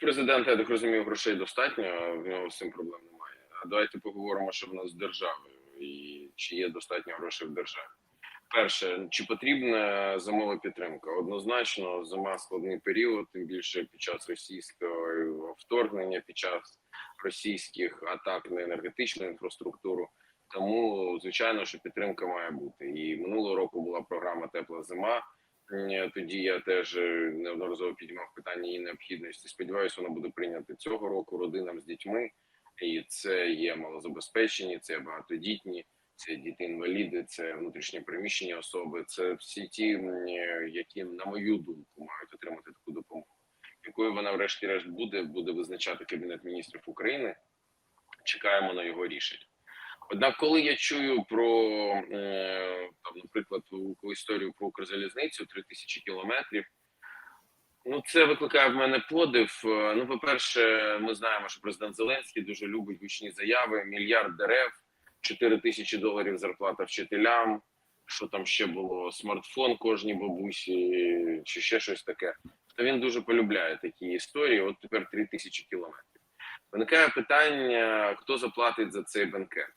президента, я так розумію, грошей достатньо, в нього з цим проблем немає. А давайте поговоримо, що в нас з державою і чи є достатньо грошей в державі. Перше, чи потрібна зимова підтримка? Однозначно, зима складний період, тим більше під час російського вторгнення, під час російських атак на енергетичну інфраструктуру. Тому звичайно, що підтримка має бути. І минулого року була програма Тепла зима. Тоді я теж е, неодноразово піднімав питання її необхідності. Сподіваюся, воно буде прийнято цього року родинам з дітьми. І це є малозабезпечені, це багатодітні, це діти-інваліди, це внутрішньо переміщені особи. Це всі ті, які, на мою думку, мають отримати таку допомогу. Якою вона, врешті-решт, буде, буде визначати Кабінет міністрів України. Чекаємо на його рішення. Однак, коли я чую про е, там, наприклад, історію про Укрзалізницю 3000 кілометрів, ну це викликає в мене подив. Е, Ну, по-перше, ми знаємо, що президент Зеленський дуже любить гучні заяви: мільярд дерев, 4 тисячі доларів зарплата вчителям. Що там ще було? Смартфон кожній бабусі, чи ще щось таке. То він дуже полюбляє такі історії. От тепер 3 тисячі кілометрів. Виникає питання, хто заплатить за цей бенкет.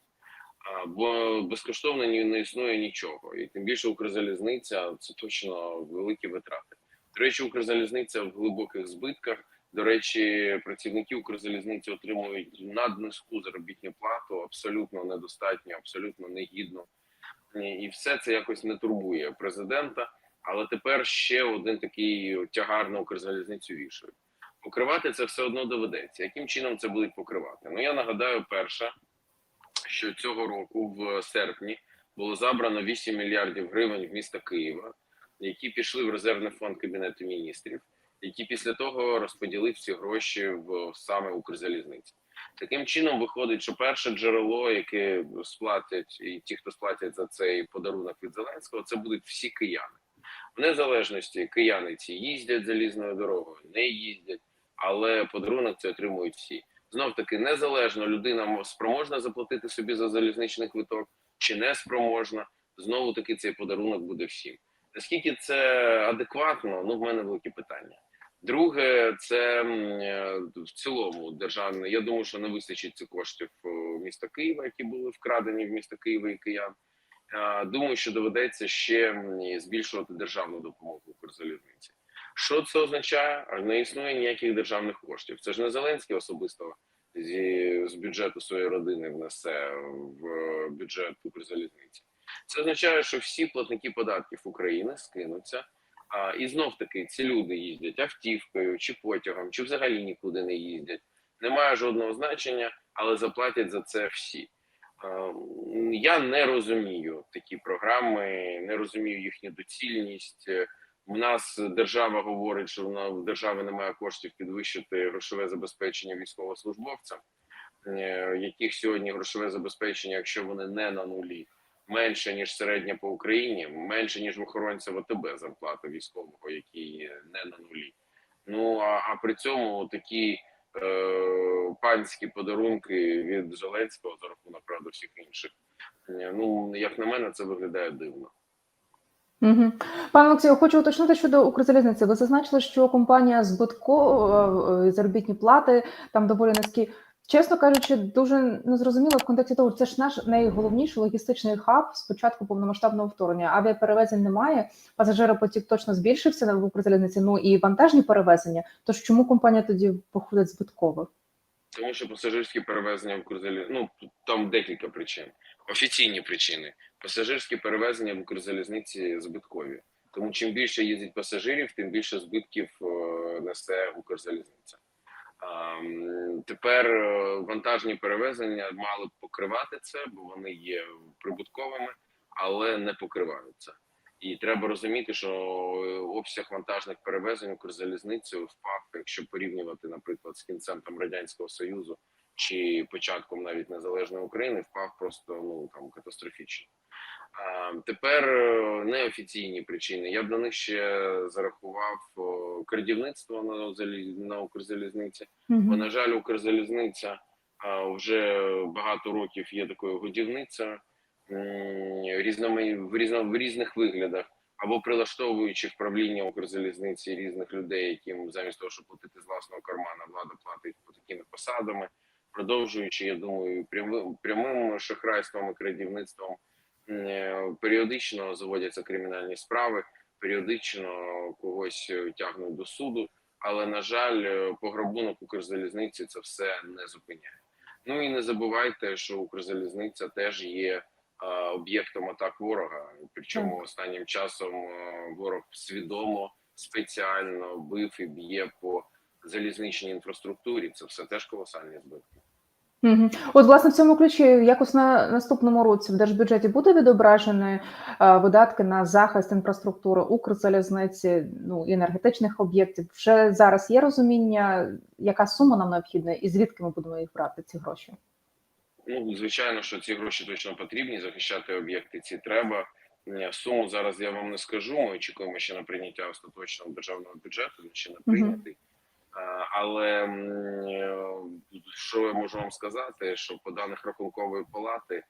Бо безкоштовно ні не існує нічого, і тим більше Укрзалізниця це точно великі витрати. До речі, Укрзалізниця в глибоких збитках. До речі, працівники Укрзалізниці отримують наднизьку заробітну плату, абсолютно недостатньо, абсолютно негідно. І і все це якось не турбує президента. Але тепер ще один такий тягар на Укрзалізницю вішають. Покривати це все одно доведеться. Яким чином це будуть покривати? Ну я нагадаю, перша що цього року, в серпні, було забрано 8 мільярдів гривень в міста Києва, які пішли в резервний фонд Кабінету міністрів, які після того розподілив ці гроші в саме Укрзалізниці. Таким чином виходить, що перше джерело, яке сплатять, і ті, хто сплатять за цей подарунок від Зеленського, це будуть всі кияни. В незалежності кияни ці їздять залізною дорогою, не їздять, але подарунок це отримують всі знов таки незалежно людина спроможна заплатити собі за залізничний квиток чи не спроможна. Знову таки цей подарунок буде всім. Наскільки це адекватно? Ну в мене великі питання. Друге, це е, в цілому державне. Я думаю, що не вистачить цих коштів е, міста Києва, які були вкрадені в місто Києва і киян. Е, Думаю, що доведеться ще збільшувати державну допомогу Укрзалізниці. Що це означає? Не існує ніяких державних коштів. Це ж не Зеленський особисто зі з бюджету своєї родини внесе в бюджет Укрзалізниці. Це означає, що всі платники податків України скинуться. А, і знов таки ці люди їздять автівкою чи потягом, чи взагалі нікуди не їздять. Немає жодного значення, але заплатять за це всі. Я не розумію такі програми, не розумію їхню доцільність. У нас держава говорить, що вона в держави немає коштів підвищити грошове забезпечення військовослужбовцям, е, яких сьогодні грошове забезпечення, якщо вони не на нулі, менше ніж середня по Україні, менше ніж в охоронця ВТБ зарплата військового, який не на нулі. Ну а, а при цьому такі е, панські подарунки від Зеленського за рахунок правда всіх інших. Е, Ну як на мене, це виглядає дивно. Угу. Пане Олексію, хочу уточнити щодо Укрзалізниці. Ви зазначили, що компанія збиткова, заробітні плати там доволі низькі. Чесно кажучи, дуже незрозуміло в контексті того, це ж наш найголовніший логістичний хаб з початку повномасштабного вторгнення. Авіаперевезень немає, пасажиропотік точно збільшився в Укрзалізниці, ну і вантажні перевезення. Тож чому компанія тоді походить збитково? Тому що пасажирські перевезення в Укрзаліз... ну там декілька причин. Офіційні причини. Пасажирські перевезення в Укрзалізниці збиткові. Тому чим більше їздить пасажирів, тим більше збитків е, несе Укрзалізниця. Тепер е, вантажні перевезення мали б покривати це, бо вони є прибутковими, але не покриваються. І треба розуміти, що е, обсяг вантажних перевезень Укрзалізницею впав, якщо порівнювати, наприклад, з кінцем там радянського союзу чи початком навіть незалежної України, впав просто ну там катастрофічно. Тепер е, неофіційні причини. Я б на них ще зарахував крадівництво на на Укрзалізниці. Бо, на жаль, Укрзалізниця вже багато років є такою годівницею різними в різних виглядах, або прилаштовуючи в правління Укрзалізниці різних людей, яким замість того, щоб платити з власного кармана, влада платить по такими посадами, продовжуючи, я думаю, прямим прямим шахрайством і крадівництвом. Е, Періодично заводяться кримінальні справи, періодично когось е, тягнуть до суду, але на жаль, е, пограбунок Укрзалізниці це все не зупиняє. Ну і не забувайте, що Укрзалізниця теж є об'єктом атак ворога. Причому останнім часом ворог свідомо спеціально бив і б'є по залізничній інфраструктурі. Це все теж колосальні збитки. Угу. От, власне, в цьому ключі якось на наступному році в держбюджеті буде відображені е, видатки на захист інфраструктури Укрзалізниці, ну енергетичних об'єктів. Вже зараз є розуміння, яка сума нам необхідна, і звідки ми будемо їх брати ці гроші? Ну, звичайно, що ці гроші точно потрібні. Захищати об'єкти ці треба. Е, Суму зараз я вам не скажу. Ми очікуємо ще на прийняття остаточного державного бюджету, він ще не прийнятий. А, Але що я можу вам сказати, що по даних рахункової палати е,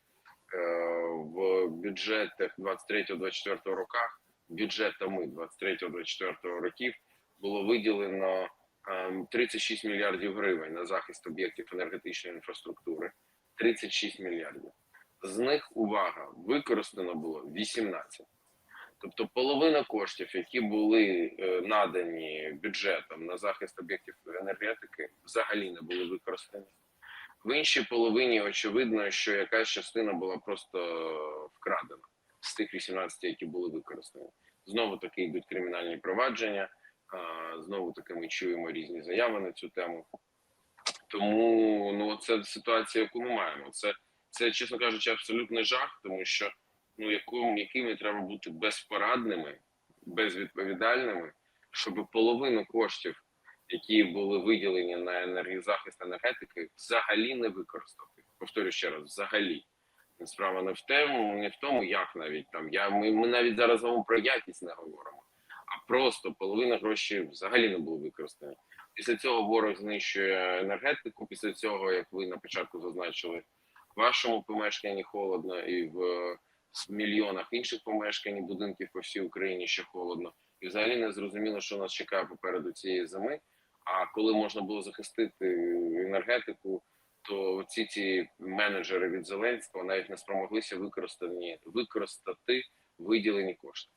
в бюджетах 23-24 роках, бюджетами 23-24 років було виділено ем, 36 мільярдів гривень на захист об'єктів енергетичної інфраструктури. 36 мільярдів. З них увага використано було 18. Тобто половина коштів, які були е, надані бюджетом на захист об'єктів енергетики, взагалі не були використані. В іншій половині очевидно, що якась частина була просто вкрадена з тих 18, які були використані. Знову таки йдуть кримінальні провадження. Знову таки ми чуємо різні заяви на цю тему. Тому ну це ситуація, яку ми маємо. Це, це чесно кажучи, абсолютний жах, тому що ну яким, якими треба бути безпорадними, безвідповідальними, щоб половину коштів, які були виділені на енергозахист енергетики, взагалі не використати. Повторю ще раз, взагалі. Справа не в тому, не в тому, як навіть там. Я ми, ми навіть зараз вам про якість не говоримо, а просто половина грошей взагалі не було використані. Після цього ворог знищує енергетику. Після цього, як ви на початку зазначили, в вашому помешканні холодно, і в мільйонах інших помешкань, будинків по всій Україні ще холодно. І взагалі не зрозуміло, що нас чекає попереду цієї зими. А коли можна було захистити енергетику, то ці ці менеджери від Зеленського навіть не спромоглися використані використати виділені кошти.